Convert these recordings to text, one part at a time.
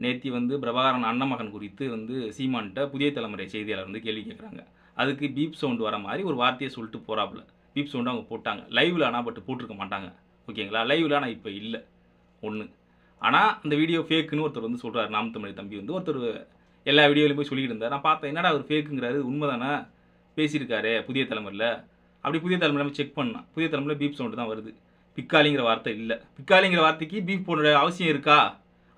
நேத்தி வந்து பிரபாகரன் அண்ணமகன் குறித்து வந்து சீமான்கிட்ட புதிய தலைமுறை செய்தியாளர் வந்து கேள்வி கேட்குறாங்க அதுக்கு பீப் சவுண்ட் வர மாதிரி ஒரு வார்த்தையை சொல்லிட்டு போகிறாப்புல பீப் சவுண்டு அவங்க போட்டாங்க. லைவில் ஆனால் பட் போட்டிருக்க மாட்டாங்க. ஓகேங்களா? லைவில் ஆனால் இப்போ இல்லை. ஒன்று ஆனால் அந்த வீடியோ ஃபேக்குன்னு ஒருத்தர் வந்து சொல்கிறார் நாம் தமிழ் தம்பி வந்து ஒருத்தர் எல்லா வீடியோலையும் போய் சொல்லிட்டு இருந்தார். நான் பார்த்தேன் என்னடா அவர் ஃபேக்குங்கிறாரு உண்மைதானே? பேசியிருக்காரு புதிய தலைமுறையில். அப்படி புதிய தலைமுறை செக் பண்ணான் புதிய தலைமுறையில் பீப் சவுண்டு தான் வருது. பிக்காலிங்கிற வார்த்தை இல்லை. பிக்காலிங்கிற வார்த்தைக்கு பீப் போட அவசியம் இருக்கா?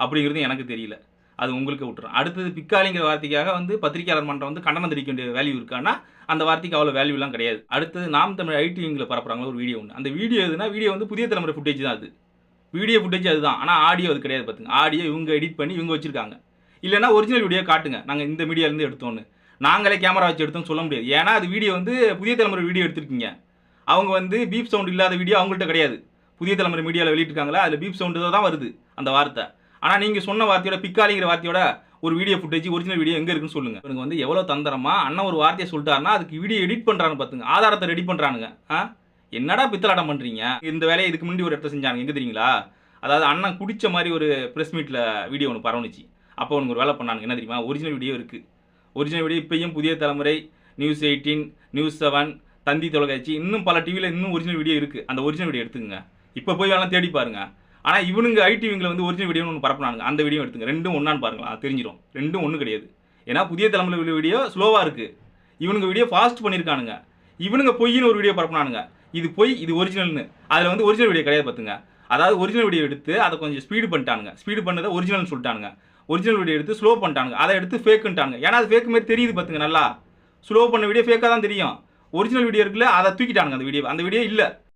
அப்படிங்கிறது எனக்கு தெரியல. அது உங்களுக்கு விட்டுறேன் அடுத்தது பிக்காலிங்கிற வார்த்தைக்காக வந்து பத்திரிகையாளர் மன்றம் வந்து கண்டனம் தெரிவிக்க வேண்டிய வேல்யூ இருக்கான்னா அந்த வார்த்தைக்கு அவ்வளோ வேல்யூலாம் கிடையாது. அடுத்தது நாம் தமிழ் ஐடிவிங்கில் பரப்புறாங்க ஒரு வீடியோ ஒன்று அந்த வீடியோ எதுனா வீடியோ வந்து புதிய தலைமுறை ஃபுட்டேஜ் தான் அது. வீடியோ ஃபுட்டேஜ் அதுதான். ஆனால் ஆடியோ அது கிடையாது பார்த்துங்க ஆடியோ இவங்க எடிட் பண்ணி இவங்க வச்சுருக்காங்க. இல்லைன்னா ஒரிஜினல் வீடியோ காட்டுங்க. நாங்கள் இந்த மீடியாலேருந்து எடுத்தோன்னு நாங்களே கேமரா வச்சு எடுத்தோம்னு சொல்ல முடியாது. ஏன்னா அது வீடியோ வந்து புதிய தலைமுறை வீடியோ எடுத்திருக்கீங்க. அவங்க வந்து பீப் சவுண்ட் இல்லாத வீடியோ அவங்கள்ட்ட கிடையாது. புதிய தலைமுறை மீடியாவில் வெளியிட்டிருக்காங்களா அதில் பீப் சவுண்டு தான் வருது அந்த வார்த்தை. ஆனால் நீங்கள் சொன்ன வார்த்தையோட பிக்காலிங்கிற வார்த்தையோட ஒரு வீடியோ ஃபுட்டேஜ் ஒரிஜினல் வீடியோ எங்கே இருக்குன்னு சொல்லுங்க. இவங்க வந்து எவ்வளோ தந்திரமா அண்ணன் ஒரு வார்த்தையை சொல்லிட்டாருன்னா அதுக்கு வீடியோ எடிட் பண்ணுறான்னு பார்த்துங்க ஆதாரத்தை ரெடி பண்ணுறானுங்க ஆ? என்னடா பித்தலாட்டம் பண்ணுறீங்க இந்த வேலையை இதுக்கு முன்னாடி ஒரு இடத்த செஞ்சாங்க எங்கே தெரியுங்களா? அதாவது அண்ணன் குடிச்ச மாதிரி ஒரு ப்ரெஸ் மீட்டில் வீடியோ ஒன்று பரவணுச்சு அப்போ உனக்கு ஒரு வேலை பண்ணானுங்க. என்ன தெரியுமா? ஒரிஜினல் வீடியோ இருக்குது ஒரிஜினல் வீடியோ இப்பயும் Puthiya Thalaimurai news eighteen news seven Thanthi தொலைக்காட்சி இன்னும் பல டிவியில் இன்னும் ஒரிஜினல் வீடியோ இருக்குது அந்த ஒரிஜினல் வீடியோ எடுத்துங்க இப்போ போய் வேணாலும் தேடி பாருங்கள் ஆனால் இவனுங்க ஐடிவிங்கில் வந்து ஒரிஜினல் வீடியோன்னு ஒன்று பரப்புனாங்க அந்த வீடியோ எடுத்துங்க. ரெண்டும் ஒன்றான்னு பாருங்களா தெரிஞ்சிடும் ரெண்டும் ஒன்றும் கிடையாது. ஏன்னா புதிய தலைமுறை உள்ள வீடியோ ஸ்லோவாக இருக்குது இவனுங்க வீடியோ ஃபாஸ்ட் பண்ணியிருக்கானுங்க இவனுங்க பொய்ன்னு ஒரு வீடியோ பரப்புனானுங்க. இது பொய் இது ஒரிஜினல்னு அதில் வந்து ஒரிஜினல் வீடியோ கிடையாது பார்த்துங்க. அதாவது ஒரிஜினல் வீடியோ எடுத்து அதை கொஞ்சம் ஸ்பீடு பண்ணிட்டானுங்க. ஸ்பீடு பண்ணதை ஒரிஜினல்னு சொல்லிட்டானுங்க. ஒரிஜினல் வீடியோ எடுத்து ஸ்லோ பண்ணிட்டானுங்க. அதை எடுத்து ஃபேக்குன்ட்டாங்க ஏன்னா அது ஃபேக்கு மாதிரி தெரியுது பார்த்துங்க நல்லா. ஸ்லோ பண்ண வீடியோ ஃபேக்காக தான் தெரியும். ஒரிஜினல் வீடியோ இருக்குல்ல அதை தூக்கிட்டானுங்க அந்த வீடியோ அந்த வீடியோ இல்லை.